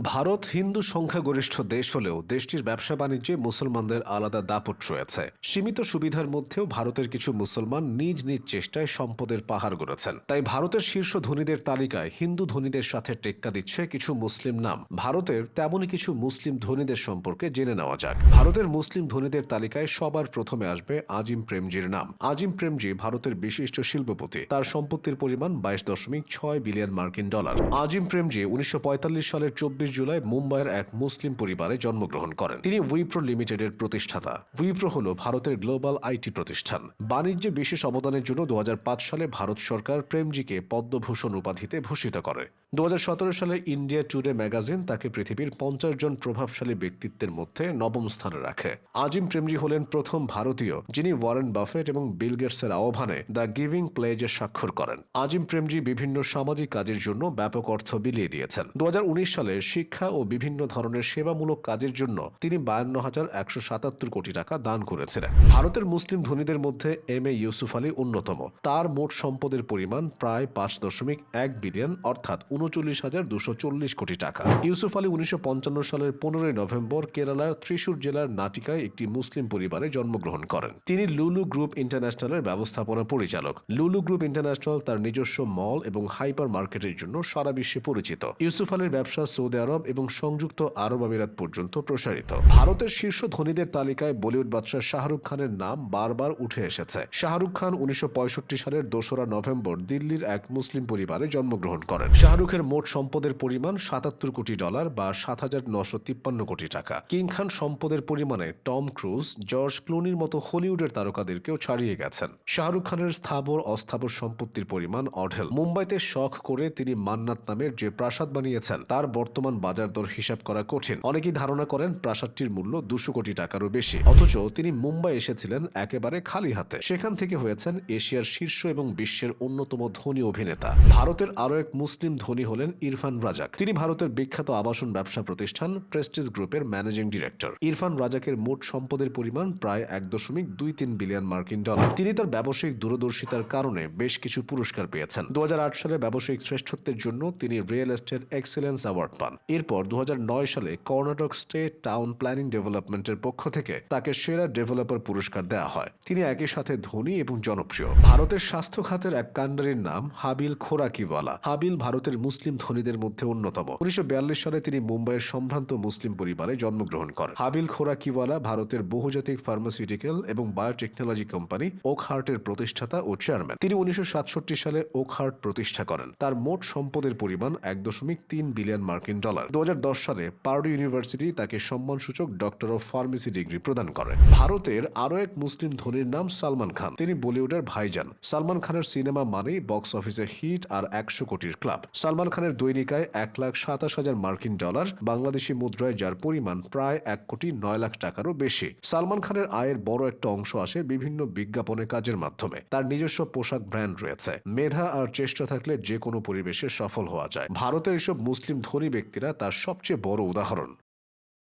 ভারত হিন্দু সংখ্যাগরিষ্ঠ দেশ হলেও দেশটির ব্যবসা বাণিজ্যে মুসলমানদের আলাদা দাপট রয়েছে। সীমিত সুবিধার মধ্যেও ভারতের কিছু মুসলমান নিজ নিজ চেষ্টায় সম্পদের পাহাড় গড়েছেন। তাই ভারতের শীর্ষ ধনীদের তালিকায় হিন্দু ধনীদের সাথে টেক্কা দিচ্ছে কিছু মুসলিম নাম। ভারতের তেমনই কিছু মুসলিম ধনীদের সম্পর্কে জেনে নেওয়া যাক। ভারতের মুসলিম ধনীদের তালিকায় সবার প্রথমে আসবে আজিম প্রেমজির নাম। আজিম প্রেমজি ভারতের বিশিষ্ট শিল্পপতি। তার সম্পত্তির পরিমাণ বাইশ দশমিক ছয় বিলিয়ন মার্কিন ডলার। আজিম প্রেমজি উনিশশো পঁয়তাল্লিশ সালের চব্বিশ জুলাই মুম্বাইয়ের এক মুসলিম পরিবারে জন্মগ্রহণ করেন। তিনি উইপ্রো লিমিটেডের প্রতিষ্ঠাতা। উইপ্রো হল ভারতের গ্লোবাল আইটি প্রতিষ্ঠান। বাণিজ্যে বিশেষ অবদানের জন্য দু সালে ভারত সরকার প্রেমজিকে পদ্মভূষণ উপাধিতে ভূষিত করে। দু সালে ইন্ডিয়া টুডে ম্যাগাজিন তাকে পৃথিবীর পঞ্চাশ জন প্রভাবশালী ব্যক্তিত্বের মধ্যে নবম স্থানে রাখে। আজিম প্রেমজি হলেন প্রথম ভারতীয়, যিনি ওয়ারেন বাফেট এবং বিল গেটসের আহ্বানে দ্য গিভিং প্লেজে স্বাক্ষর করেন। আজিম প্রেমজি বিভিন্ন সামাজিক কাজের জন্য ব্যাপক অর্থ বিলিয়ে দিয়েছেন। দু হাজার উনিশ সালে শিক্ষা ও বিভিন্ন ধরনের সেবামূলক কাজের জন্য তিনি বায়ান্ন হাজার একশো সাতাত্তর কোটি টাকা দান করেছিলেন। ভারতের মুসলিম ধনীদের মধ্যে এম এ ইউসুফ আলী অন্যতম। তার মোট সম্পদের পরিমাণ প্রায় পাঁচ দশমিক এক বিলিয়ন, অর্থাৎ উনচল্লিশ হাজার দুশো চল্লিশ কোটি টাকা। ইউসুফ আলী উনিশশো পঞ্চান্ন সালের পনেরোই নভেম্বর কেরালার ত্রিশূর জেলার নাটিকায় একটি মুসলিম পরিবারে জন্মগ্রহণ করেন। তিনি লুলু গ্রুপ ইন্টারন্যাশনালের ব্যবস্থাপনা পরিচালক। লুলু গ্রুপ ইন্টারন্যাশনাল তার নিজস্ব মল এবং হাইপার মার্কেটের জন্য সারা বিশ্বে পরিচিত। ইউসুফ আলীর ব্যবসা সৌদি আরব এবং সংযুক্ত আরব আমিরাত পর্যন্ত প্রসারিত। ভারতের শীর্ষ ধনীদের তালিকায় বলিউড বাদশাহ শাহরুখ খানের নাম বারবার উঠে এসেছে। শাহরুখ খান উনিশশো সালের দোসরা নভেম্বর দিল্লির এক মুসলিম পরিবারে জন্মগ্রহণ করেন। শাহরুখের মোট সম্পদের পরিমাণ সাতাত্তর কোটি ডলার বা সাত হাজার কোটি টাকা। কিং খান সম্পদের পরিমাণে টম ক্রুজ, জর্জ ক্লুনির মতো হলিউডের তারকাদেরকেও ছাড়িয়ে গেছেন। শাহরুখ খানের স্থাবর অস্থাবর সম্পত্তির পরিমাণ অঢেল। মুম্বাইতে শখ করে তিনি মান্নাত নামের যে প্রাসাদ বানিয়েছেন, তার বর্তমান বাজার দর হিসাব করা কঠিন। অনেকেই ধারণা করেন প্রাসাদটির মূল্য দুশো কোটি টাকারও বেশি। অথচ তিনি মুম্বাই এসেছিলেন একেবারে খালি হাতে। সেখান থেকে হয়েছেন এশিয়ার শীর্ষ এবং বিশ্বের অন্যতম ধনী অভিনেতা। ভারতের আরও এক মুসলিম ধনী হলেন ইরফান রাজাক। তিনি ভারতের বিখ্যাত আবাসন ব্যবসা প্রতিষ্ঠান প্রেস্টিজ গ্রুপের ম্যানেজিং ডিরেক্টর। ইরফান রাজাকের মোট সম্পদের পরিমাণ প্রায় এক দশমিক দুই তিন বিলিয়ন মার্কিন ডলার। তিনি তার ব্যবসায়িক দূরদর্শিতার কারণে বেশ কিছু পুরস্কার পেয়েছেন। দু হাজার আট সালে ব্যবসায়িক শ্রেষ্ঠত্বের জন্য তিনি রিয়েল এস্টেট এক্সেলেন্স অ্যাওয়ার্ড পান। এরপর দু হাজার নয় সালে কর্ণাটক স্টেট টাউন প্ল্যানিং ডেভেলপমেন্টের পক্ষ থেকে তাকে সেরা ডেভেলপার পুরস্কার দেওয়া হয়। তিনি একই সাথে ধনী এবং জনপ্রিয়। ভারতের স্বাস্থ্য খাতের এক কাণ্ডারির নাম হাবিল খোরাকিওয়ালা। হাবিল ভারতের মুসলিম ধনীদের মধ্যে অন্যতম। উনিশশো বিয়াল্লিশ সালে তিনি মুম্বাইয়ের সম্ভ্রান্ত মুসলিম পরিবারে জন্মগ্রহণ করেন। হাবিল খোরাকিওয়ালা ভারতের বহুজাতিক ফার্মাসিউটিক্যাল এবং বায়োটেকনোলজি কোম্পানি ওক হার্টের প্রতিষ্ঠাতা ও চেয়ারম্যান। তিনি উনিশশো সাতষট্টি সালে ওক হার্ট প্রতিষ্ঠা করেন। তার মোট সম্পদের পরিমাণ এক দশমিক তিন বিলিয়ন মার্কিন ডলার। দু হাজার দশ সালে পার্ডু ইউনিভার্সিটি তাকে সম্মানসূচক ডক্টর অফ ফার্মেসি ডিগ্রি প্রদান করে। ভারতের আরও এক মুসলিম ধনীর নাম সালমান খান। তিনি বলিউডের ভাইজান। সালমান খানের সিনেমা মানেই বক্স অফিসে হিট আর একশো কোটির ক্লাব। সালমান খানের দৈনিকায় এক লাখ সাতাশ হাজার মার্কিন ডলার, বাংলাদেশি মুদ্রায় যার পরিমাণ প্রায় এক কোটি নয় লাখ টাকারও বেশি। সালমান খানের আয়ের বড় একটা অংশ আসে বিভিন্ন বিজ্ঞাপনের কাজের মাধ্যমে। তার নিজস্ব পোশাক ব্র্যান্ড রয়েছে। মেধা আর চেষ্টা থাকলে যে কোনো পরিবেশে সফল হওয়া যায়। ভারতের এসব মুসলিম ধনী ব্যক্তিরা তার সবচেয়ে বড় উদাহরণ।